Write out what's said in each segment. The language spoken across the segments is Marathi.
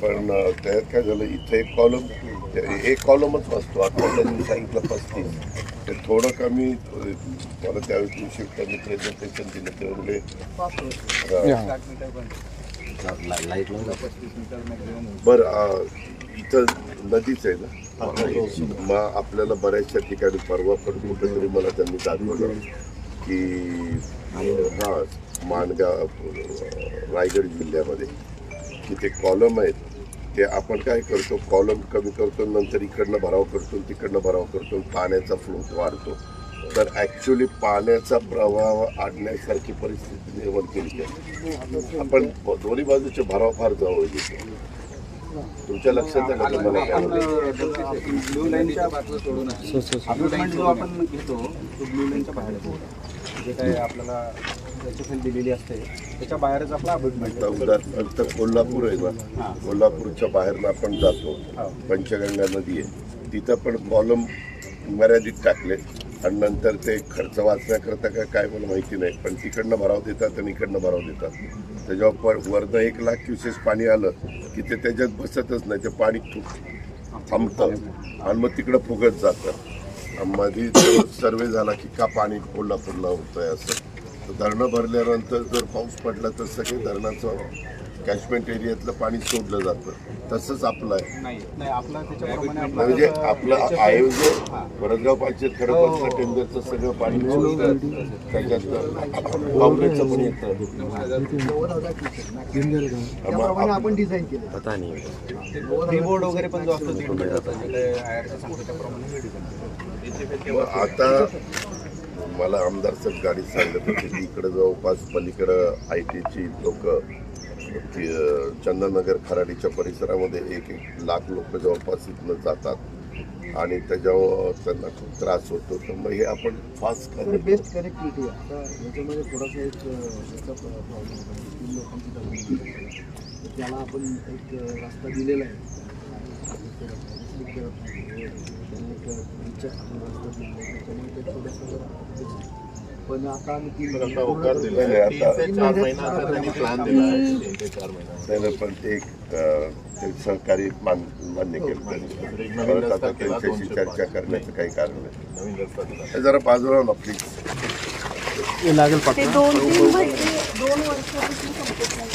पण त्यात काय झालं इथे एक कॉलम एक कॉलमच वाचतो आता त्यांनी सांगितलं पस्तीस. ते थोडं कमी मला त्यावेळेस दिवशी त्यांनी प्रेझेंटेशन दिलं ते बरं इथं नदीच आहे ना? मग आपल्याला बऱ्याचशा ठिकाणी परवा पण कुठेतरी मला त्यांनी दाखवलं की हा माणगाव रायगड जिल्ह्यामध्ये. की ते कॉलम आहेत. ते आपण काय करतो कॉलम कमी करतो नंतर इकडनं भराव करतो तिकडनं भराव करतो पाण्याचा फ्लो वाढतो. तर ॲक्च्युली पाण्याचा प्रवाह आणण्यासारखी परिस्थिती निर्माण केली आहे. आपण दोन्ही बाजूचे भराव फार जवळ घेतो. तुमच्या लक्षात काय? ब्लू लाईनच्या बाजूला सोडून आपण घेतो तो ब्लू लाईनच्या बाहेर. जे काही आपल्याला दिलेली असते. त्याच्या बाहेरच आपला आता उदाहरणार्थ कोल्हापूर आहे ना कोल्हापूरच्या बाहेरनं आपण जातो. पंचगंगा नदी आहे. तिथं पण कॉलम मर्यादित टाकले. आणि नंतर ते खर्च वाचण्याकरता काय काय मला माहिती नाही. पण तिकडनं भराव देतात आणि इकडनं भराव देतात. त्याच्यावर पर वरनं एक लाख क्युसेस पाणी आलं की ते त्याच्यात बसतच नाही. ते पाणी थांबतं. आणि मग तिकडं फुगत जातं. मध्ये सर्वे झाला की का पाणी कोल्हापूरला होतंय असं. धरणं भरल्यानंतर जर पाऊस पडला तर सगळे धरणाचं कॅचमेंट एरियातलं पाणी सोडलं जातं. तसंच आपलं आहे. नाही नाही आपला त्याच्याप्रमाणे आपला म्हणजे आपलं आयोजन हा. वरदगाव पंचायत खडकवासला टेंडरचं सगळं पाणी सोडतं त्याच्यात काँग्रेसचं पण येतं. त्याप्रमाणे आपण डिझाईन केलं. फ्री बोर्ड वगैरे पण जो असतो हे आता मला आमदार साहेब गाडी सांगत होते की इकडं जवळपास पलीकडं आय टीची लोक चंदननगर खराडीच्या परिसरामध्ये एक एक लाख लोक जवळपास इथनं जातात आणि त्याच्यावर त्यांना खूप त्रास होतो. तर मग हे आपण फास्ट बेस्ट कनेक्टिव्हिटी आता याच्यामध्ये थोडासा एक लोकांची त्याला आपण एक रस्ता दिलेला आहे. दिलेला आहे. ते पण तीन ते एक अं, ते सहकारी मान मान्य केलं त्यांनी परत आता त्यांच्याशी चर्चा करण्याचं काही कारण नाही. हे जरा बाजूला ना प्लीज ते दोन तीन महिने दोन वर्षापासून संपत नाही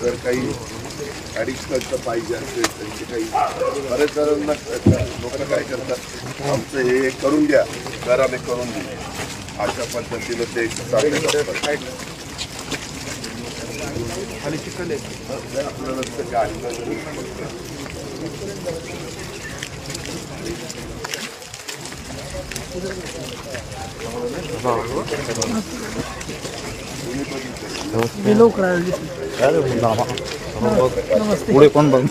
जर काही ॲडिशनलचं पाहिजे असेल त्यांची काही. बरेच जणांना लोक काय करतात? आमचं हे करून द्या तर आम्ही करून देऊ अशा पद्धतीनं ते ते आपल्याला काय पुढे कोण बघ.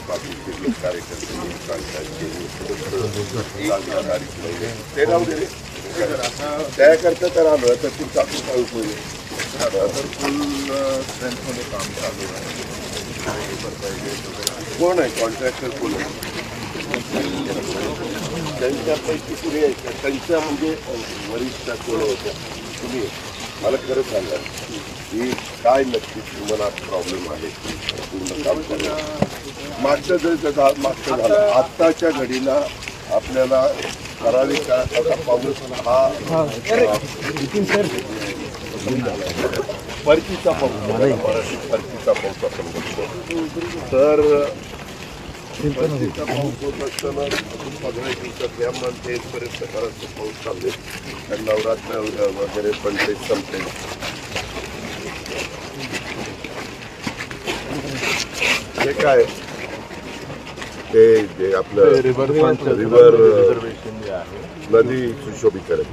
त्याकरता तर आलो तर तू चाकू काय उपयोग तर फुल स्ट्रेंथमध्ये काम चालू आहे कोण आहे? कॉन्ट्रॅक्टर कोण आहे? त्यांच्यापैकी कुणी आहे? का? त्यांच्या म्हणजे वरिष्ठ कोण होत्या? तुम्ही. मला खरं सांगा. की काय नक्की तुम्हाला प्रॉब्लेम आहे? पूर्ण काम करण्यात मागचं जर त्याचा मागचं झालं आत्ताच्या घडीला आपल्याला ठराविक काळाचा पाऊस हा परतीचा पाऊस. झाला, मराठीत परतीचा पाऊस आपण म्हणतो तर परतीचा पाऊस होत असताना पंधरा दिवसात या मंथ येतपर्यंत घराचा पाऊस चालले. नवरात्र वगैरे पण ते संपले. हे काय? ते जे आपलं रिव्हर नदी सुशोभीकरण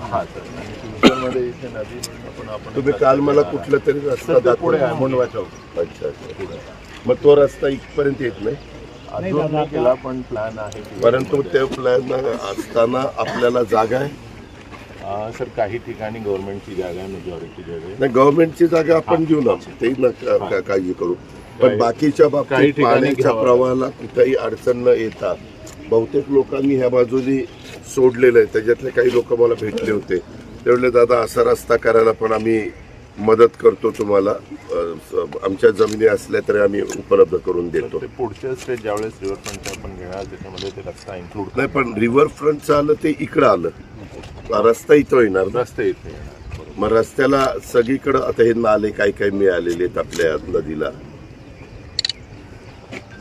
तुम्ही काल मला कुठला तरी रस्ता दाखवला अच्छा अच्छा. मग तो रस्ता इथपर्यंत येत नाही? अजून नाही केला पण प्लॅन आहे परंतु ते प्लॅन असताना आपल्याला जागा आहे? सर काही ठिकाणी गव्हर्नमेंटची जागा आहे मेजॉरिटी जागा आहे. नाही गव्हर्नमेंटची जागा आपण घेऊ ना. ते काळजी करू. पण बाकीच्या बाबतीत पाण्याच्या. प्रवाहाला कुठेही अडचण न येता बहुतेक लोकांनी ह्या बाजूनी सोडलेलं आहे. त्याच्यातले काही लोक मला भेटले होते. ते म्हणले दादा असा रस्ता करायला पण आम्ही मदत करतो तुम्हाला. आमच्या जमिनी असल्या तरी आम्ही उपलब्ध करून देतो. पुढच्या स्टेज ज्यावेळेस रिव्हरफ्रंटचा आपण घेणार त्याच्यामध्ये ते रस्ता इन्क्लूड नाही पण रिव्हर फ्रंटचं आलं ते इकडं आलं. रस्ता इथं येणार रस्ते इथे येणार मग रस्त्याला सगळीकडं आता हे नाले काही काही मिळालेले आहेत आपल्या नदीला.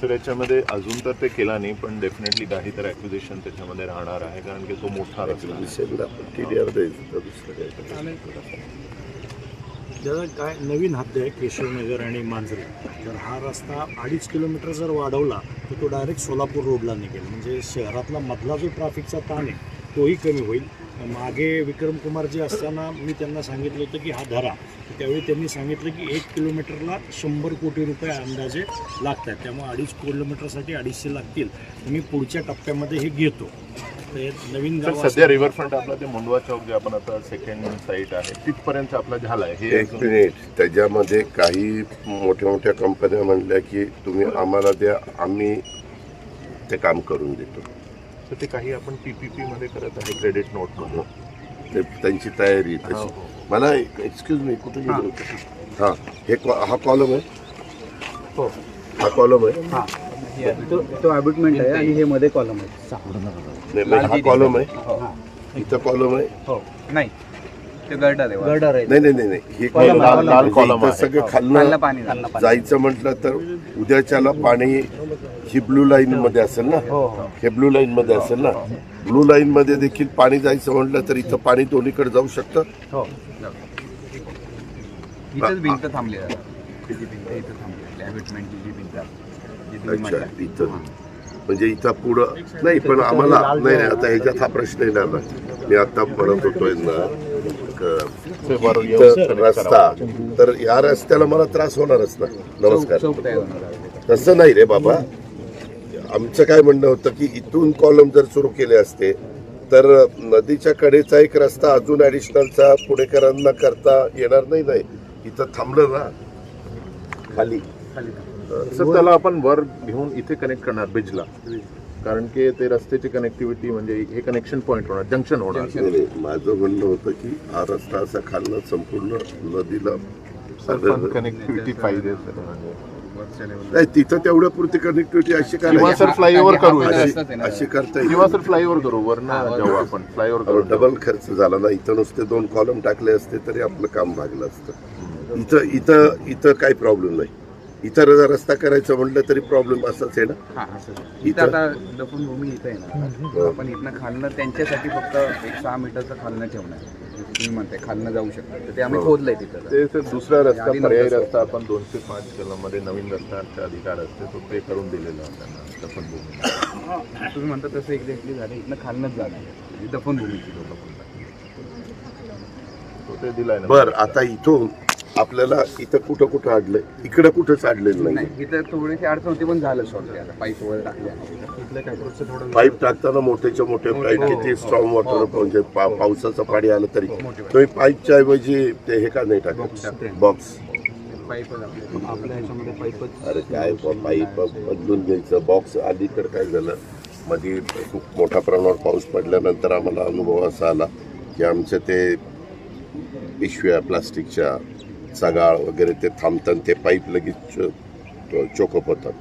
तर याच्यामध्ये अजून तर ते केला नाही पण डेफिनेटली काही तर ॲक्विजिशन त्याच्यामध्ये राहणार आहे कारण की तो मोठा ज्याचा काय नवीन हद्द आहे केशवनगर आणि मांजरे. तर हा रस्ता अडीच किलोमीटर जर वाढवला तर तो डायरेक्ट सोलापूर रोडला निघेल. म्हणजे शहरातला मधला जो ट्रॅफिकचा ताण आहे तोही कमी होईल. मागे विक्रम कुमारजी असताना मी त्यांना सांगितलं होतं की हा धरा. त्यावेळी त्यांनी सांगितलं की एक किलोमीटरला शंभर कोटी रुपये अंदाजे लागतात. त्यामुळे अडीच किलोमीटरसाठी अडीचशे लागतील. मी पुढच्या टप्प्यामध्ये हे घेतो. तर हे नवीन सध्या रिव्हरफ्रंट आपला ते मुंडवा चौक जे आपण आता सेकंड साईट आहे तिथपर्यंत आपला झालाय. हे एक मिनिट त्याच्यामध्ये काही मोठ्या मोठ्या कंपन्या म्हणल्या की तुम्ही आम्हाला द्या आम्ही ते काम करून देतो. तर ते काही आपण पीपीपी मध्ये करत आहे क्रेडिट नोटमध्ये. ते त्यांची तयारी हो, तशी हो. मला एक्सक्यूज मी कुठे गेलो? होतो? हा. हे कॉ- हा कॉलम आहे? हो. हा कॉलम आहे? तो तो ॲबुटमेंट आहे आणि हे मध्ये कॉलम आहे. हा कॉलम आहे. इथं कॉलम आहे. हो. नाही. ते गर्डर आहे गर्डर आहे नाही नाही नाही नाही. हे Column column आहे, आहे. लाल column इथं आहे. सगळं खालनं खाल्लं पाणी खालनं पाणी. जायचं म्हटलं तर उद्याच्याला पाणी ही ब्लू लाईन मध्ये असेल ना? हो हो. हे ब्लू लाईन मध्ये असेल ना? ब्लू लाईन मध्ये देखील पाणी जायचं म्हटलं तर इथं पाणी दोन्हीकडे जाऊ शकतं. हो. इथंच भिंत थांबली भिंत इथं थांबली ॲबुटमेंटची जी भिंत आहे, जी तुम्ही अच्छा म्हणता. इथं. म्हणजे इथं पुढं नाही पण आम्हाला नाही नाही आता ह्याच्यात हा प्रश्न येणार ना. मी आता म्हणत होतोय ना. इथं रस्ता. तर या रस्त्याला मला त्रास होणारच ना नमस्कार. तसं नाही रे बाबा. आमचं काय म्हणणं होतं की इथून कॉलम जर सुरू केले असते तर नदीच्या कडेचा एक रस्ता अजून ऍडिशनलचा पुणेकरांना करता येणार नाही नाही. इथं थांबलं ना. खाली. सर त्याला आपण वर घेऊन इथे कनेक्ट करणार ब्रिजला कारण की ते रस्त्याची कनेक्टिव्हिटी म्हणजे हे कनेक्शन पॉईंट होणार जंक्शन होणार. नाही, नाही, माझं म्हणणं होतं की हा रस्ता असा खालनं संपूर्ण नदीला कनेक्टिव्हिटी पाहिजे सर म्हणजे. नाही तिथं तेवढ्या पुरती कनेक्टिव्हिटी अशी किंवा करायची सर फ्लायओव्हर करू अशी अशी करता येईल. किंवा सर फ्लायओव्हर करू वरनं जाऊ आपण फ्लायओव्हर करू. डबल खर्च झाला ना इथं नुसते दोन कॉलम टाकले असते तरी आपलं काम भागलं असतं. इथं इथं इथं काही प्रॉब्लेम नाही. इथं जर रस्ता करायचं म्हटलं तरी प्रॉब्लेम असाच आहे ना? हा, असं. इथं- आता दफन भूमी इथं आहे ना. आपण इथनं खालनं त्यांच्यासाठी फक्त एक सहा मीटरचं खालनं ठेवणार जसं तुम्ही म्हणताय खालनं जाऊ शकतो. तर ते आम्ही खोदलंय तिथं. ते दुसरा रस्ता आधी पर्यायी नव्हतं. रस्ता आपण दोनशे पाच किलोमध्ये नवीन रस्त्याचा अधिकार असते तो ते करून दिलेला आहे त्यांना तुम्ही म्हणता तसं एक्झॅक्टली झालं. इथनं खालनंच जाणार ही दफन भूमीची लोक बोलतात तो ते दिलाय ना. बर आता इथून आपल्याला इथं कुठं कुठं अडलंय इकडं कुठंच अडलेलं नाही नाही इथं थोडीशी अडचण होती पण झालं आता. पाईप वगैरे टाकल्या पाईप टाकताना मोठ्याच्या मोठे पाईप किती स्ट्रॉंग वॉटर म्हणजे पा- पावसाचं पाणी आलं तरी. तुम्ही पाईपच्या ऐवजी ते हे का नाही टाकत? बॉक्स आपल्या ह्याच्यामध्ये पाईपच अरे काय ब- पाईप बदलून घ्यायचं. बॉक्स अलीकडे काय झालं? मध्ये खूप मोठ्या प्रमाणावर पाऊस पडल्यानंतर आम्हाला अनुभव असा आला की आमच्या ते पिशव्या प्लास्टिकच्या सगाळ वगैरे ते थांबतात ते पाईप लगेच चो- चोकअप होतात.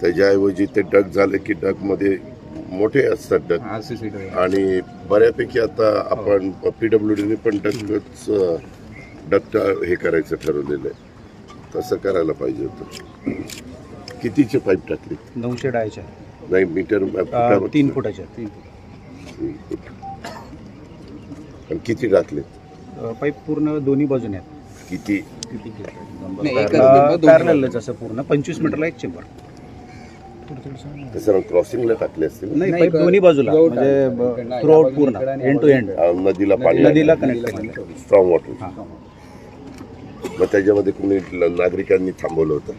त्याच्याऐवजी ते डग झाले की डगमध्ये मोठे असतात डग. आणि बऱ्यापैकी आता आपण पी डब्ल्यू डीने पण डगच डक्ट हे करायचं ठरवलेलं आहे. तसं करायला पाहिजे होतं. कितीचे पाईप टाकले? नऊशे डायच्या नाही मीटर तीन फुटाच्या. तीन फूट. किती टाकले? पाईप पूर्ण दोन्ही बाजूने आहेत. किती? पूर्ण. पंचवीस मीटरला एक चेंबर तसं क्रॉसिंगला टाकले असतील? नाही पाईप दोन्ही बाजूला. म्हणजे थ्रू आउट पूर्ण. एंड टू एंड नदीला पाणी नदीला कनेक्ट स्ट्रॉंग वॉटर मग त्याच्यामध्ये कुणी नागरिकांनी थांबवलं होतं?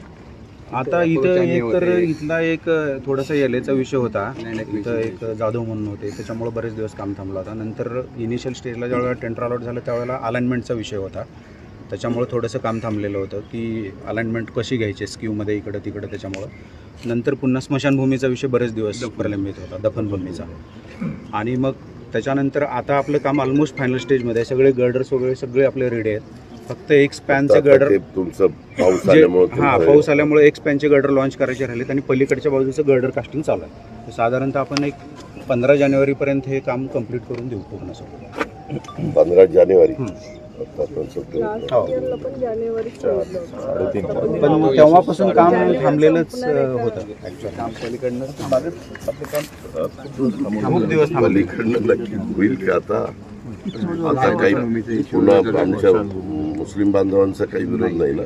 आता इथं एक तर इथला एक थोडासा एलेचा विषय होता. इथं एक जाधव म्हणून होते. त्याच्यामुळे बरेच दिवस काम थांबलं होता. नंतर इनिशियल स्टेजला ज्यावेळेला टेंडर अलॉट झालं त्यावेळेला अलाइनमेंटचा विषय होता. त्याच्यामुळे थोडंसं काम थांबलेलं होतं की अलाइनमेंट कशी घ्यायची स्कीवमध्ये इकडं तिकडं त्याच्यामुळं. नंतर पुन्हा स्मशानभूमीचा विषय बरेच दिवस प्रलंबित होता दफनभूमीचा. आणि मग त्याच्यानंतर आता आपलं काम ऑलमोस्ट फायनल स्टेजमध्ये आहे. सगळे गर्डर्स वगैरे सगळे आपले रेडी आहेत. फक्त एक स्पॅनचे आता गर्डर तुमचं पाऊस हा पाऊस आल्यामुळे एक स्पॅनचे गर्डर लॉन्च करायचे राहिलेत आणि पलीकडच्या बाजूचं गर्डर कास्टिंग चालू आहे. तर साधारणतः आपण एक पंधरा जानेवारीपर्यंत हे काम कंप्लीट करून देऊ पूर्ण सगळं. पंधरा जानेवारी. पण तेव्हापासून काम थांबलेलंच अं, होतं. खूप दिवस थांबले पलीकडनं नक्की होईल की आता? आता काही पुन्हा आमच्या मुस्लिम बांधवांचा काही विरोध नाही. ना?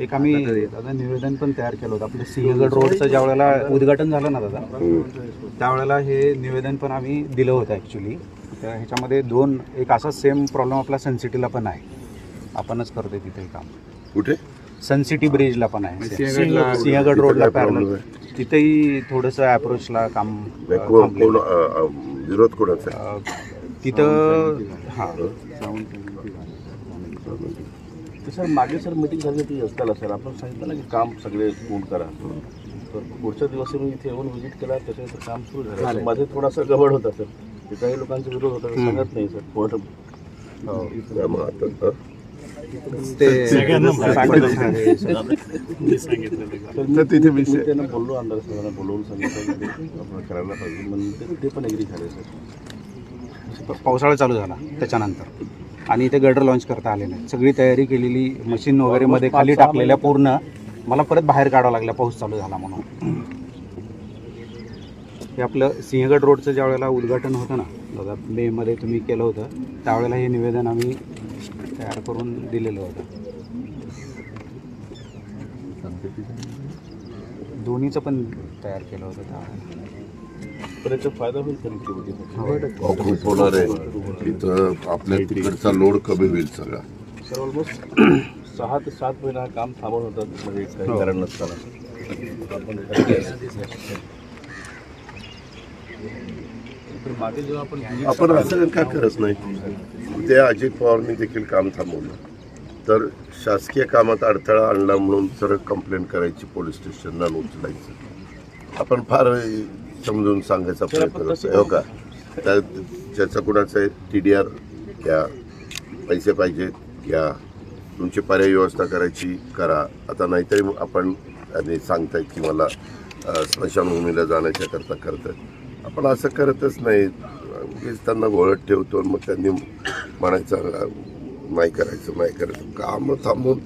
एक आम्ही दादा निवेदन पण तयार केलं होतं. आपलं सिंहगड रोडचं ज्या वेळेला उद्घाटन झालं ना दादा. त्यावेळेला हे निवेदन पण आम्ही दिलं होतं ॲक्च्युली तर ह्याच्यामध्ये दोन एक असा सेम प्रॉब्लेम आपला सनसिटीला पण आहे. आपणच करतोय तिथे हे काम. कुठे? सनसिटी ब्रिजला पण आहे. सिंहगड रोडला काय problem पॅरल तिथेही थोडंसं अप्रोचला काम नाही, अं, कोण थांबलेलं कोण आहे. अ, अ, विरोध कोणाचा आहे? अं, तिथं हां. सर मागे सर मिटिंग झाली होती असताना सर आपण सांगितलं ना की काम सगळे पूर्ण करा. तर पुढच्या दिवशी मी इथे येऊन व्हिजिट केला त्याच्यानंतर काम सुरू झालं. मध्ये थोडासा गडबड होता सर. ते काही लोकांचा विरोध होता ते सांगत नाही सर. कोर्ट अ, ते तिथे मी विषय त्यांना बोललो आमदार साहेबांना बोलवून सांगितलं आपण करायला पाहिजे म्हणून ते- ते पण एग्री झाले सर. पावसाळा चालू झाला त्याच्यानंतर. आणि इथे गडर लॉन्च करता आले नाही. सगळी तयारी केलेली मशीन वगैरे मध्ये खाली टाकलेल्या पूर्ण. मला परत बाहेर काढावं लागलं पाऊस चालू झाला म्हणून. हे आपलं सिंहगड रोडचं ज्या वेळेला उद्घाटन होतं ना दादा मेमध्ये तुम्ही केलं होतं त्यावेळेला हे निवेदन आम्ही तयार करून दिलेलं होतं. दोन्हीचं पण तयार केलं होतं त्यावेळेला. पण याचा फायदा होईल अहो, खूप होणार आहे. इथं आपल्या तिकडचा लोड कमी होईल सगळा. सर ऑलमोस्ट सहा ते सात महिना हा काम थांबवून होतं म्हणजे काही कारण नसताना आपण तर मागे जेव्हा आपण आपण असं काय करत नाही. ते अजित पवारनी देखील काम थांबवलं. तर शासकीय कामात अडथळा आणला म्हणून सरळ कंप्लेंट करायची पोलीस स्टेशनला उचलायचं आपण फार समजून सांगायचा प्रयत्न करतो हो का? त्या ज्याचं कुणाचं टी डी आर घ्या. पैसे पाहिजेत घ्या. तुमची पर्यायी व्यवस्था करायची करा. आता नाहीतरी आपण आणि सांगतायत की मला स्मशानभूमीला जाण्याच्या करता करतात आपण असं करतच नाही. त्यांना घोळत ठेवतो मग त्यांनी म्हणायचं नाही करायचं नाही करायचं. काम थांबून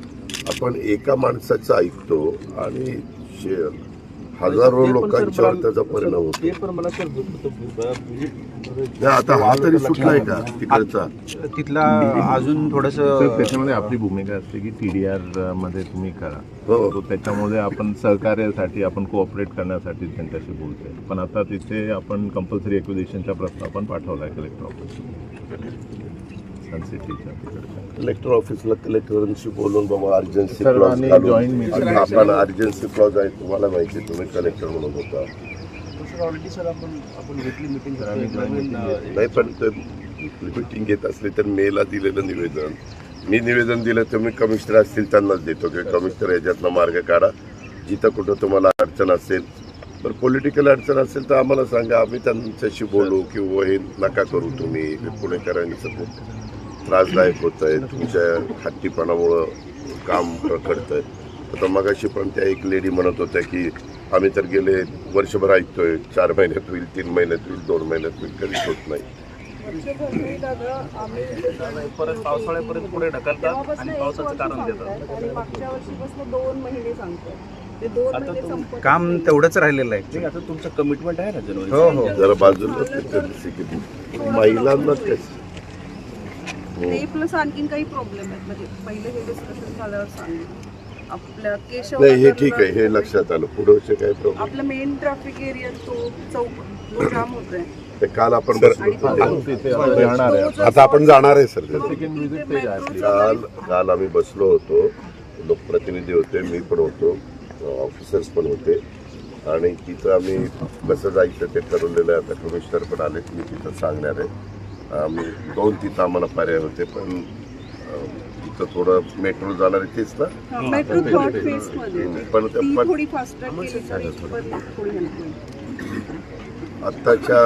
आपण एका माणसाचं ऐकतो आणि शे- हजारो लोकांच्यावर त्याचा परिणाम होतो. आता हा तरी सुटलाय का तिकडचा? तिथला अजून थोडंसं त्याच्यामध्ये आपली भूमिका असते की टी डी आरमध्ये तुम्ही करा. हो. तो त्याच्यामुळे आपण सहकार्यासाठी आपण कोऑपरेट करण्यासाठी त्यांच्याशी बोलतोय. पण आता तिथे आपण कंपल्सरी एक्विजिशनचा प्रस्ताव पण पाठवला आहे कलेक्टर ऑफिस तिकडच्या कलेक्टर ऑफिसला कलेक्टरांशी बोलून बाबा अर्जन्सी सर्वांनी क्लॉज joint meeting आपण अर्जन्सी क्लॉज आहे तुम्हाला माहिती आहे, तुम्ही कलेक्टर म्हणून होता. सर ऑलरेडी सर आपण आपण घेतली मिटिंग नाही पण ते मिटिंग घेत असले तर मेला दिलेलं निवेदन. मी निवेदन दिलं तर मी कमिशनर असतील त्यांनाच देतो. की कमिशनर याच्यातनं मार्ग काढा. जिथं कुठं तुम्हाला अडचण असेल तर पॉलिटिकल अडचण असेल तर आम्हाला सांगा. आम्ही त्यांच्याशी बोलू किंवा हे नका करू तुम्ही. पुणेकरांचं खूप त्रासदायक होत आहे तुमच्या हट्टीपणामुळं काम रखडत आहे आता मगाशी पण त्या एक लेडी म्हणत होत्या की आम्ही तर गेले वर्षभर ऐकतोय चार महिन्यात होईल तीन महिन्यात होईल दोन महिन्यात होईल कधीच होत नाही. परत पावसाळ्यापर्यंत पुढे ढकलतात आणि पावसाचं कारण देतात. काम तेवढंच राहिलेलं आहे. आता तुमचं कमिटमेंट आहे ना जनवरी हो हो. जरा बाजूला महिलांना कसं ते प्लस आणखीन काही प्रॉब्लेम आहेत. म्हणजे पहिले हे डिस्कशन झाल्यावर सांगितलं आपल्या केशव नाही हे ठीक आहे हे लक्षात आलं. पुढचे काय प्रॉब्लेम आपलं मेन ट्रॅफिक एरिया तो चौक तो जाम होतोय. ते काल आपण बसलो होतो आपण आहे. तो जो आता आपण जाणार आहे सर. काल काल आम्ही बसलो होतो. लोकप्रतिनिधी होते मी पण होतो. ऑफिसर्स पण होते. आणि तिथं आम्ही कसं जायचं ते ठरवलेलं आहे. आता कमिशनर पण आले मी तिथं सांगणार आहे. आम्ही दोन तिथं आम्हाला पर्याय होते पण तिथं थोडं मेट्रो जाणार आहे तेच ना पण आत्ताच्या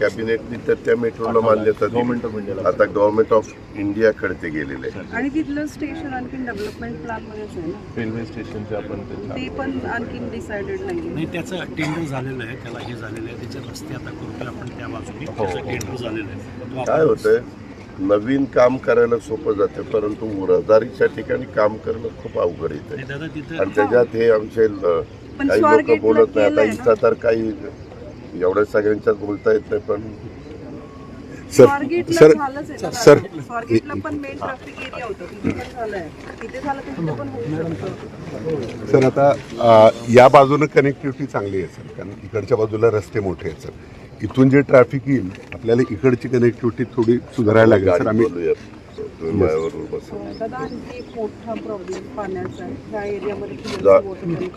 कॅबिनेटनी तर त्या मेट्रोला मान्यता दिली. आता गव्हर्नमेंट ऑफ इंडियाकडे ते गेलेले आहे आणि तिथलं स्टेशन आणखीन डेव्हलपमेंट प्लॅन मध्येच आहे ना? रेल्वे स्टेशनचे आपण ते पण आणखीन डिसाइडेड नाही नाही त्याचं टेंडर झालेलं आहे त्याला हे झालेलं आहे. त्याचे रस्ते आता करतोय आपण त्या बाजूने टेंडर झालेलं आहे. काय होतंय? नवीन काम करायला सोपं जाते परंतु रहदारीच्या ठिकाणी काम करणं खूप अवघड येते आणि त्याच्यात हे आमचे काही लोक बोलत नाही आता. इथं तर काही एवढ्या सगळ्यांच्याच बोलता येत नाही पण सर- सर- स्वारगेटला पण मेन ट्रॅफिक एरिया होतं. तिथे पण झालंय. तिथे झालं तर तिथे पण होऊ शकतं. सर आता या बाजूनं कनेक्टिव्हिटी चांगली आहे सर. कारण इकडच्या बाजूला रस्ते मोठे आहेत सर. इथून जे ट्रॅफिक येईल आपल्याला इकडची कनेक्टिव्हिटी थोडी सुधारायला लागेल सर. आम्ही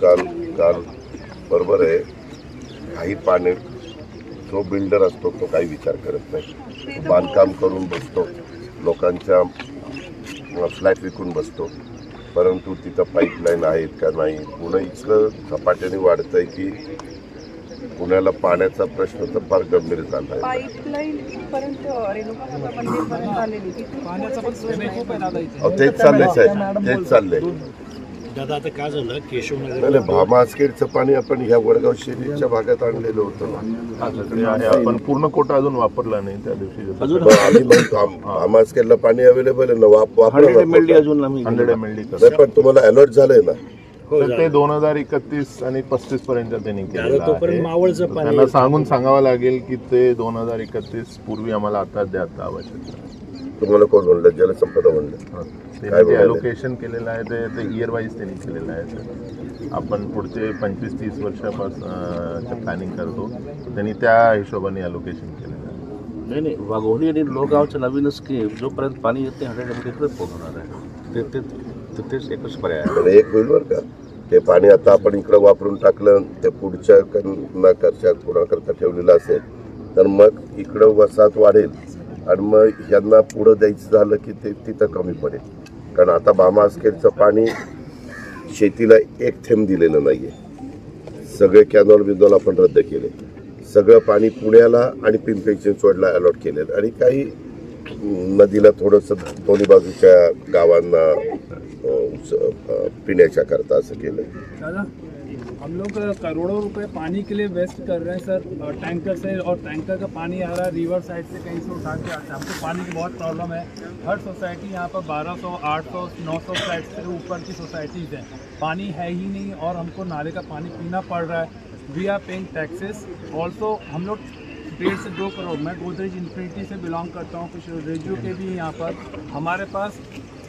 काल. काल बरोबर आहे. काही पाणी जो बिल्डर असतो तो काही विचार करत नाही. बांधकाम करून बसतो. लोकांच्या फ्लॅट विकून बसतो. परंतु तिथं पाईपलाईन आहेत का नाही? पुणे इतकं झपाट्याने वाढतंय की पुण्याला पाण्याचा प्रश्न तर फार गंभीर झाला आहे तेच चाललंय साहेब. तेच चाललंय. दादा आता काय झालं? केशवनगर नाही, पाणी आपण ह्या वडगाव शेरीच्या भागात आणलेलं होतं. आहे. आपण पूर्ण कोटा अजून वापरला नाही त्या दिवशी. बरं, आम्ही मग भाम- भामास्केडला पाणी अवेलेबल आहे ना वाप. हंड्रेड एम एल डी नाही, पण तुम्हाला अलर्ट झालंय ना. तर ते दोन हजार एकतीस आणि पस्तीस पर्यंत त्यांनी केलेलं दादा तोपर्यंत आहे. मावळचं तर पाणी त्यांना सांगून सांगावं लागेल की ते दोन हजार एकतीस पूर्वी आम्हाला आता द्या आता आवश्यक आहे. तुम्हाला कोण म्हणलं? जलसंपदा म्हणलं. हं. काय त्यांनी जे बोलायले? अलोकेशन केलेलं आहे ते ते इयर वाईज त्यांनी केलेलं आहे सर आपण पुढचे पंचवीस तीस वर्षापासून प्लॅनिंग करतो त्यांनी त्या हिशोबाने अलोकेशन केलेलं आहे. नाही नाही. वाघोली आणि लोगावचं नवीन स्कीम जोपर्यंत पाणी येत नाही हंड्रेड तिकडेच पोहोचणार आहे. ते ते तिथेच एकच पर्याय आहे. पण एक होईल बरं का. ते पाणी आता आपण इकडं वापरून टाकलं ते पुढच्या नाकारच्या कुणाकरता ठेवलेलं असेल तर मग इकडं वसाहत वाढेल. आणि मग ह्यांना पुढं द्यायचं झालं की ते तिथं कमी पडेल. कारण आता बामास्केरचं पाणी शेतीला एक थेंब दिलेलं नाही आहे सगळे कॅनॉल बिनॉल आपण रद्द केले. सगळं पाणी पुण्याला आणि पिंपरी चिंचवडला अलॉट केलेलं. आणि काही नदीला थोडंसं दोन्ही बाजूच्या गावांना स- पिण्याच्या करता असं केलं. हम लोग करोड़ों रुपए पानी के लिए वेस्ट कर रहे हैं, सर। टैंकर से और टैंकर का पानी आ रहा है रिवर साइड से कहीं से उठा के आता है। हमको पानी की बहुत प्रॉब्लम है। हर सोसाइटी यहाँ पर 1200 800 900 फ्लैट से ऊपर की सोसाइटीज़ हैं। पानी है ही नहीं और हमको नाले का पानी पीना पड़ रहा है। We are paying taxes also हम लोग डेढ़ से दो करोड़, मैं गोदरेज इन्फिनिटी से बिलोंग करता हूँ, कुछ रेजियो के भी यहाँ पर। हमारे पास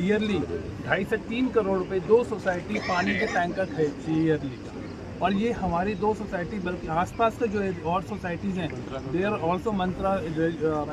ईयरली ढाई से तीन करोड़ रुपए दो सोसाइटी पानी के टैंकर खरीदती ईयरली और ये हमारी दो सोसाइटी, बल्कि आसपास के जो है और सोसाइटीज़ हैं दे आर ऑल्सो मंत्रा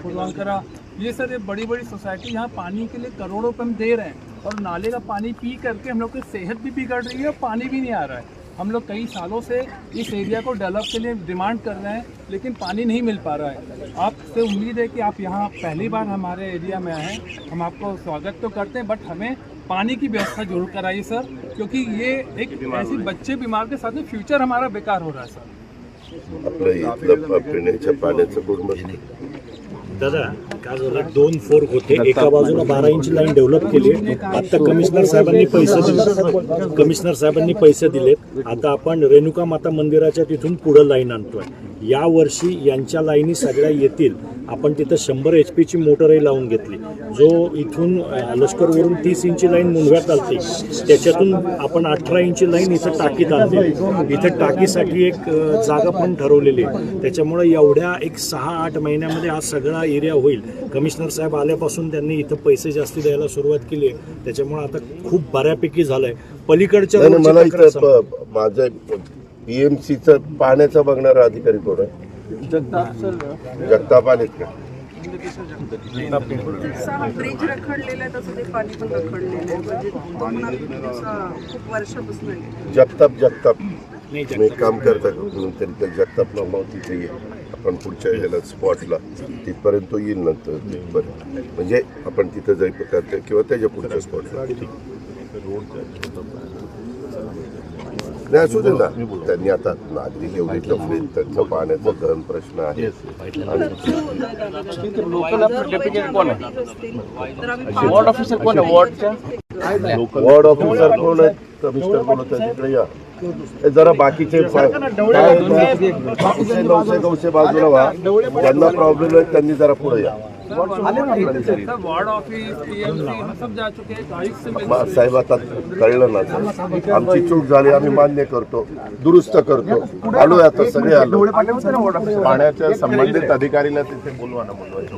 फुलवांकरा ये सर, ये बड़ी बड़ी सोसाइटी, यहाँ पानी के लिए करोड़ों रुपए हम दे रहे हैं। और नाले का पानी पी करके हम लोग की सेहत भी बिगड़ रही है और पानी भी नहीं आ रहा है। हम लोग कई सालों से इस एरिया को डेवलप के लिए डिमांड कर रहे हैं, लेकिन पानी नहीं मिल पा रहा है। आपसे उम्मीद है कि आप यहाँ पहली बार हमारे एरिया में आए हम आपको स्वागत तो करते हैं बट हमें पानी की व्यवस्था ज़रूर कराइए सर क्योंकि ये एक ऐसी बच्चे बीमार के साथ में फ्यूचर हमारा बेकार हो रहा है सर। आपलं इथलं पिण्याच्या पाण्याचं दादा झालं दोन फोर होते. एका बाजूला बारा इंच लाईन डेव्हलप केली आता कमिशनर साहेबांनी पैसे दिले. कमिशनर साहेबांनी पैसे दिलेत. आता आपण रेणुका माता मंदिराच्या तिथून पुढं लाईन आणतोय. या वर्षी यांच्या लाईनी सगळ्या येतील. आपण तिथं शंभर एच पीची मोटरही लावून घेतली. जो इथून लष्करवरून तीस इंची लाईन मुंडव्यात आलती त्याच्यातून आपण अठरा इंची लाईन इथं टाकीत आणली. इथं टाकीसाठी एक जागा पण ठरवलेली आहे. त्याच्यामुळे एवढ्या एक सहा आठ महिन्यामध्ये हा सगळा एरिया होईल. कमिशनर साहेब आल्यापासून त्यांनी इथं पैसे जास्ती द्यायला सुरुवात केली आहे. त्याच्यामुळे आता खूप बऱ्यापैकी झालंय. पलीकडच्या नाही, नाही, रोडची मला तक्रार इथं संपली. प- माझं पीएमसीचं पाण्याचा बघणारा अधिकारी कोण आहे? जगताप आलेत का? जसं हा ब्रिज रखडलेला आहे तसं ते पाणी पण रखडलेलं आहे. म्हणजे तो पण आता असा खूप वर्षापासून आहे. जगताप जगताप. एक काम करता का? म्हणून तरी त्या जगताप नाव तिथे ये. आपण पुढच्या ह्याला स्पॉटला तिथपर्यंत तो येईल नंतर तिथपर्यंत. म्हणजे आपण तिथं जाई करता किंवा त्याच्या पुढच्या स्पॉटला नाही असू दे ना. त्यांनी आता नागरिक एवढे जमले त्यांचा पाण्याचा गहन प्रश्न आहे. वॉर्ड ऑफिसर कोण आहे? वॉर्डच्या वॉर्ड ऑफिसर कोण आहेत? कमिशनर कोण होतं? तिकडे या. जरा बाकीचे नवसे गवसे बाजूला व्हा ज्यांना प्रॉब्लेम आहे त्यांनी जरा पुढे या वार्ड ऑफिस टीएमसी हम सब जा चुके हैं तारीख से मग साहेब आता कळलं ना सर. आमची चूक झाली आम्ही मान्य करतो दुरुस्त करतो. आलोय आता सगळे आलो. पाण्याच्या संबंधित अधिकारीला तिथे बोलवा ना बोलवायचं?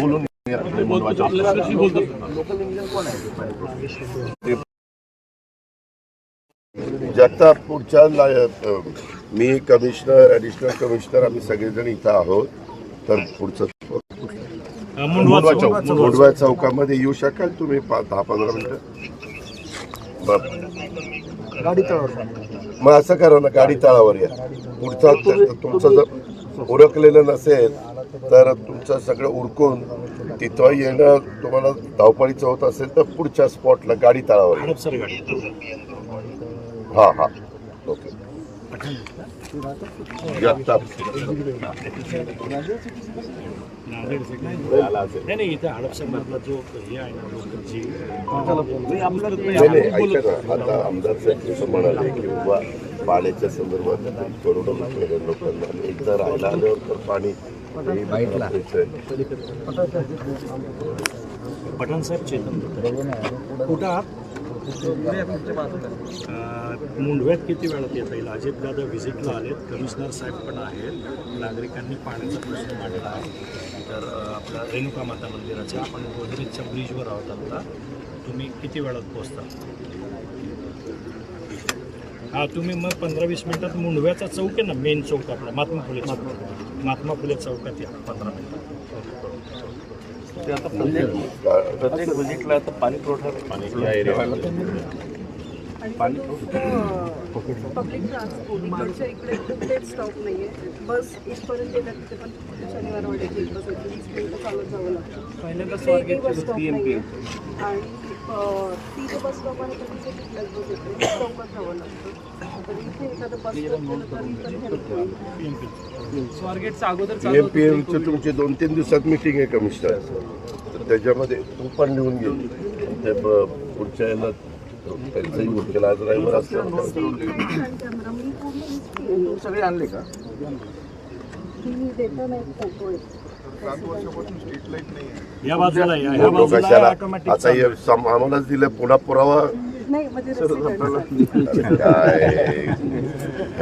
बोलून. जगतापूरच्या मी कमिशनर ॲडिशनल कमिशनर आम्ही सगळेजण इथं आहोत. तर पुढचं मुंडवा चौक मुंडवा चौकामध्ये येऊ शकाल तुम्ही दहा पंधरा मिनिटं. मग असं करा ना गाडी तळावर या. पुढचा तुमचं जर उरकलेलं नसेल तर तुमचं सगळं उरकून तिथं येणं तुम्हाला धावपळीचं होत असेल तर पुढच्या स्पॉटला गाडी तळावर हा हा. ओके नाही नाही इथे हडपसर जो हे आहे ना लोकलची आता आमदार साहेब जसं म्हणाले की बाबा पाण्याच्या संदर्भात करोडो रुपये लोकांना एकदा राहायला आल्यावर तर पाणी हे आहे. पठाण साहेब चेतन कुठं आहात मुंडव्यात किती वेळात येता येईल? अजित दादा व्हिजिटला आलेत. कमिशनर साहेब पण आहेत. नागरिकांनी पाण्याचा प्रश्न मांडला आहे. तर आपल्या रेणुका माता मंदिराच्या आपण गोदरेजच्या ब्रिजवर आहोत आता. तुम्ही किती वेळात पोहोचता? हां तुम्ही मग पंधरा वीस मिनिटात मुंडव्याचा चौक आहे ना मेन चौक आपला महात्मा फुले महात्मा फुले चौकात या पंधरा मिनिटात. ते आता प्रत्येक प्रत्येक व्हिजिटला आता पाणी पुरवठा पाणी पब्लिक ट्रान्सपोर्ट इकडे स्टॉप नाहीये. बस इथपर्यंत येतात तिथे पण शनिवार वाड्याची एक बस येते वीस मिनिटं चालत जावं लागतं. तिथे एकही बस स्टॉप नाहीये. आणि अं, ती जो बस स्टॉप आहे तर तिथे कुठल्याच बस येते चौकात जावं लागतं. स्वारगेटच्या अगोदर तुमची दोन तीन दिवसात मिटिंग आहे कमिशनर तर त्याच्यामध्ये तू पण लिहून घे. ते पुढच्या याला त्यांचंही उरकेला ड्रायव्हर असतात कॅमेरा मी पूर्ण list केली. सगळे आणले का? या बाजूला या. ह्या लोक बाजूला कशाला? ऑटोमॅटिक आता हे आम्हालाच दिलं. पुन्हा पुरावा नाही म्हणजे काय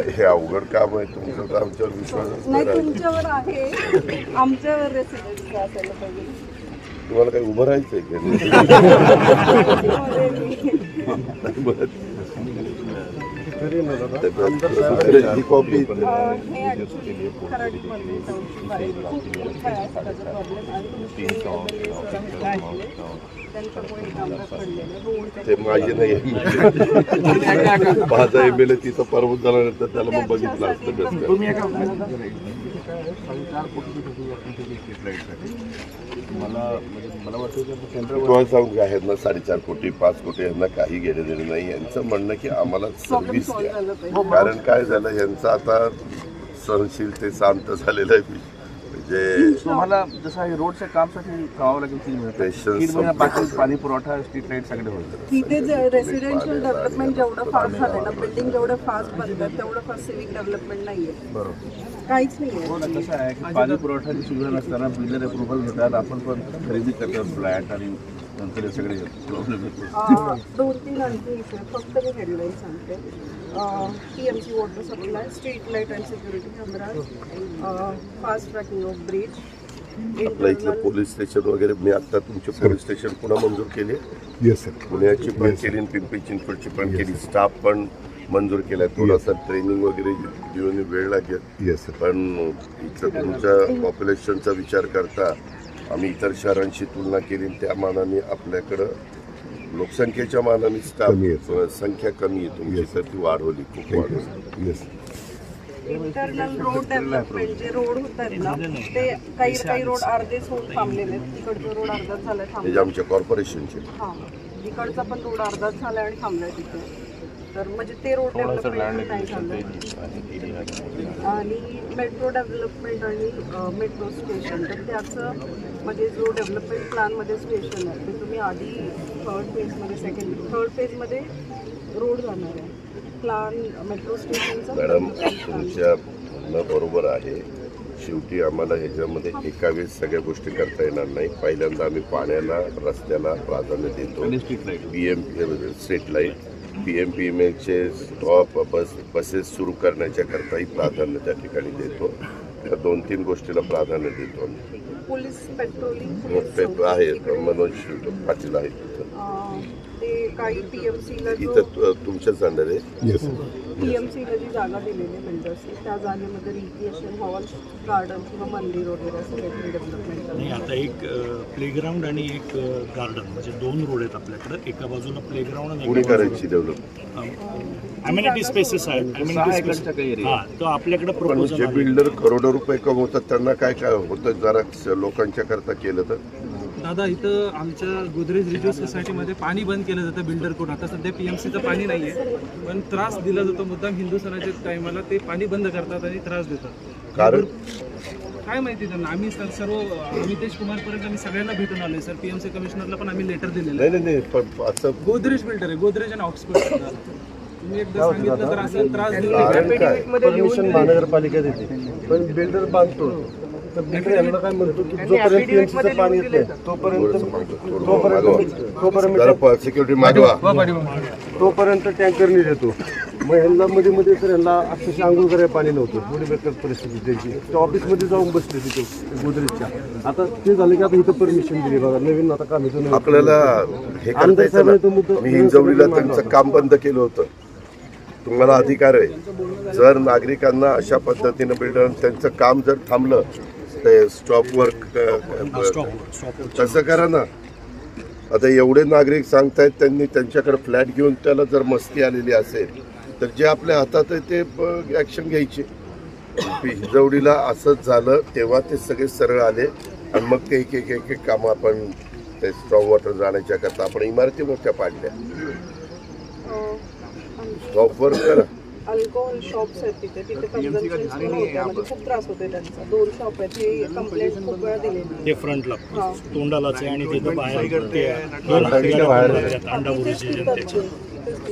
हे अवघड काम आहे तुमचं तर आमच्यावर विश्वास नाही तुमच्यावर आहे. आमच्यावर रेसिडेन्स असायला पाहिजे तुम्हाला काही उभं राहायचंय का? ही कॉपी अं, हे actually ते माझी नाही माझा एम एल ए तिथं पर्वत झाल्यानंतर त्याला मग बघितलं असतं मला म्हणजे मला वाटतं सांगू का ह्यांना साडेचार कोटी पाच कोटी यांना काही घेणे देणे नाही. यांचं म्हणणं की आम्हाला सर्व्हिस द्या. झालं पाहिजे. कारण काय झालं यांचं आता सहनशील ते शांत झालेलं आहे. म्हणजे तुम्हाला जसं हे रोडच्या कामसाठी थांबावं लागेल तीन महिने. बाकी पाणी पुरवठा स्ट्रीट लाइट सगळे होईल तिथे जे रेसिडेन्शियल डेव्हलपमेंट जेवढं फास्ट झालंय ना बिल्डिंग जेवढं फास्ट बनतात तेवढं फास्ट सिव्हिक डेव्हलपमेंट नाहीये. काहीच नाहीये. हो ना कसं आहे की पाणी पुरवठ्याची सुविधा नसताना बिल्डर अप्रुव्हल घेतात आपण पण खरेदी करतो फ्लॅट आणि नंतर हे सगळे प्रॉब्लेम दोन तीन आणखी फक्त मी हेडलाईन सांगते. P M C water supply street light and security camera fast tracking of bridge आपल्या इथलं पोलीस स्टेशन वगैरे. मी आता तुमचे पोलीस स्टेशन पुन्हा मंजूर केले. येस सर पुण्याची पण केली पिंपरी चिंचवडची पण केली. स्टाफ पण मंजूर केल्या थोडासा ट्रेनिंग वगैरे देऊन वेळ लागेल. येस सर पण इथं तुमच्या पॉप्युलेशनचा विचार करता आम्ही इतर शहरांशी तुलना केली त्या मानाने आपल्याकडं लोकसंख्येच्या मानाने कमी स्टाफ संख्या कमी आहे. तुमची तर ती वाढवली खूप वाढवली. येस इंटरनल रोड डेव्हलपमेंट जे रोड होत आहेत ना ते काही काही रोड अर्धेच होऊन थांबलेले आहेत. तिकडचा रोड अर्धाच झालाय हे जे थांबला आमच्या कॉर्पोरेशनचे हा. इकडचा पण रोड अर्धाच झालाय आणि थांबलाय तिथे. तर म्हणजे ते रोड डेव्हलपमेंट नाही झालं. आणि मेट्रो डेव्हलपमेंट आणि मेट्रो स्टेशन तर त्याचं म्हणजे जो डेव्हलपमेंट प्लॅनमध्ये स्टेशन आहे ते तुम्ही आधी थर्ड फेजमध्ये सेकंड थर्ड फेजमध्ये रोड जाणार आहे. प्लॅन मेट्रो स्टेशनचा मॅडम तुमच्या म्हणणं बरोबर आहे. शेवटी आम्हाला ह्याच्यामध्ये एका वेळेस सगळ्या गोष्टी करता येणार नाही. पहिल्यांदा आम्ही पाण्याला रस्त्याला प्राधान्य देतो. P M street light P M P M एलचे स्टॉप बस बसेस सुरू करण्याच्या करताही प्राधान्य त्या ठिकाणी देतो. त्या दोन तीन गोष्टीला प्राधान्य देतो आम्ही. पोलीस पेट्रोलिंग मग ते आहेत मनोज पाटील आहेत तिथं. काही इथं तुमच्याच अंडर आहे. येस पीएमसीला जी जागा दिलेली बिल्डर्सनी त्या जागेमध्ये रिक्रिएशन हॉल गार्डन किंवा मंदिर वगैरे असं काहीतरी डेव्हलपमेंट नाही आता एक प्लेग्राऊंड आणि एक गार्डन म्हणजे दोन रोड आहेत आपल्याकडे. एका बाजूला प्लेग्राऊंड आणि करायची डेव्हलप अम्युनिटी स्पेसेस आहेत. हा तो आपल्याकडे प्रपोजल जे बिल्डर करोडो रुपये कमवतात त्यांना काय काय होतं? जरा लोकांच्या करता केलं तर? दादा इथं आमच्या गोदरेज रिज्यू सोसायटीमध्ये पाणी बंद केलं जातं बिल्डरकडून आता सध्या पी एम सीचं पाणी नाही आहे पण त्रास दिला जातो मुद्दाम हिंदू सणाच्या टायमाला ते पाणी बंद करतात आणि त्रास देतात. कारण? काय माहिती त्यांना? आम्ही सर सर्व अमितेश कुमारपर्यंत आम्ही सगळ्यांना भेटून आलोय. सर पी एम सी कमिशनरला पण आम्ही लेटर दिलेलं आहे. नाही नाही नाही पण असं गोदरेज बिल्डर आहे. गोदरेज आणि ऑक्सफर्ड तुम्ही एकदा सांगितलं तर असं त्रास दिला कारण काय? परमिशन महानगरपालिका देते पण बिल्डर बांधतो तर बिल्डर यांना काय म्हणतो की जोपर्यंत PMC चं पाणी येत नाही तोपर्यंत थोडं. तोपर्यंत जरा सिक्युरिटी मागवा. तोपर्यंत टँकरनी देतो. मग ह्यांना मध्ये मध्ये तर ह्यांना अक्षरशः आंघोळ करायला पाणी नव्हतं. एवढी बेकार परिस्थिती त्यांची. ते ऑफिसमध्ये जाऊन बसले तिथे गोदरेजच्या. आता ते झालं की आता इथं परमिशन दिली बघा. नवीन आता काम येतं. आपल्याला हे करता येतं ना. मी हिंजवडीला त्यांचं काम बंद केलं होतं. तुम्हाला अधिकार आहे. जर नागरिकांना अशा पद्धतीनं बिल्डर त्यांचं काम जर थांबलं ते स्टॉपवर तसं करा ना. आता एवढे नागरिक सांगतायत त्यांनी त्यांच्याकडे फ्लॅट घेऊन त्याला जर मस्ती आलेली असेल तर जे आपल्या हातात आहे ते ॲक्शन घ्यायचे. हिंजवडीला असंच झालं तेव्हा ते सगळे सरळ आले आणि मग ते एक एक एक एक कामं आपण ते स्ट्रॉंग वॉटर जाण्याच्या करता. आपण इमारती मोठ्या पाडल्या. स्टॉपवर करा. अल्कोहोल शॉप्स आहेत तिथे. तिथे पण म्हणजे खूप त्रास होते त्यांचा. दोन शॉप आहेत. हे कंप्लेंट खूप वेळा दिलेली ते फ्रंटला हा. तोंडालाच आहे आणि तिथं बाहेर ते दोन लागल्यात, अंडाभुरीचे जनतेचे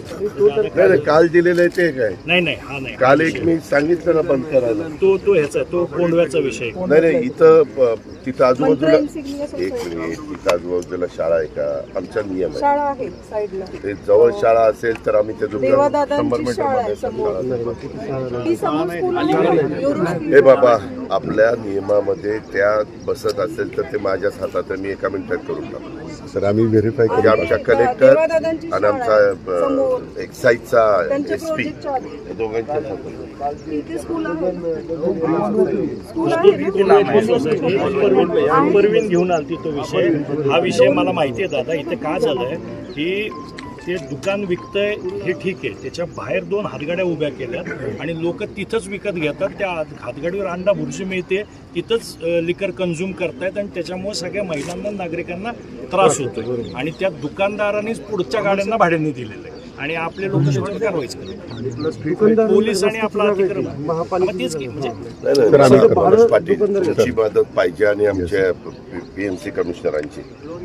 नाही नाही काल दिलेलं आहे ते काय? नाही नाही हा नाही. काल एक मी सांगितलं ना बंद करायला. तो तो ह्याचा आहे, तो कोंडव्याचा विषय. आहे. नाही नाही इथं तिथं आजूबाजूला एक. मिनिट तिथं आजूबाजूला शाळा आहे का? आमचा नियम आहे. शाळा आहे साईडला. ते जवळ शाळा असेल तर आम्ही त्या दुकान शंभर देवादादांची मीटर शाळा आहे मागे समोर. शाळा ती समोर स्कूल आहे. युरो हे बाबा आपल्या नियमामध्ये त्या बसत असेल तर ते माझ्याच हातात आहे. मी एका मिनिटात करून टाकतो. सर आम्ही व्हेरीफाय म्हणजे आमच्या कलेक्टर आणि. आमचा एक्साईजचा एस पी ना? परवीन घेऊन आलती तो विषय. हा विषय मला माहिती आहे दादा. इथे का झालंय? की ते दुकान विकतंय हे ठीक. आहे त्याच्या बाहेर दोन हातगाड्या उभ्या केल्या आणि लोक तिथंच विकत घेतात. त्या हात- हातगाडीवर अंडा बुरशी मिळते तिथंच लिकर कन्झ्युम करतायत आणि त्याच्यामुळे सगळ्या महिलांना नागरिकांना त्रास होतोय. आणि त्या दुकानदारांनीच पुढच्या गाड्यांना भाड्याने दिलेलं आहे. आणि आपले लोक त्याच्यावर कारवाईच पोलीस आणि आपला म्हणजे नाही नाही तर आम्ही नाही, करतो. मनोज पाटील तुमची मदत पाहिजे आणि आमच्या पी एम सी कमिशनरांची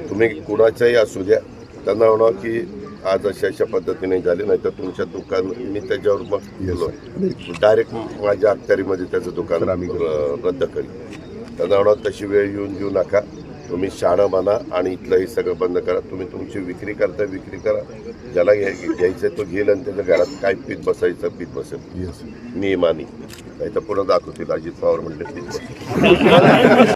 तुम्ही कुणाच्याही असू द्या त्यांना म्हणा की आज अशा अशा पद्धतीने झाले नाही तर तुमच्या दुकान मी त्याच्यावर मग डायरेक्ट माझ्या अखत्यारीमध्ये त्याचं दुकान आम्ही र- रद्द करीन त्यांना म्हणा तशी वेळ येऊन देऊ नका. तुम्ही शहाणं माना आणि इथलं हे सगळं बंद करा. तुम्ही तुमची विक्री करता विक्री करा. ज्याला घ्याय- घ्यायचं तो घेईल आणि त्याच्या घरात काय पीत बसायचं पीत बसेल. नियमाने नाही तर पुढं दाखवतील अजित पवार म्हणले पीत बसेल.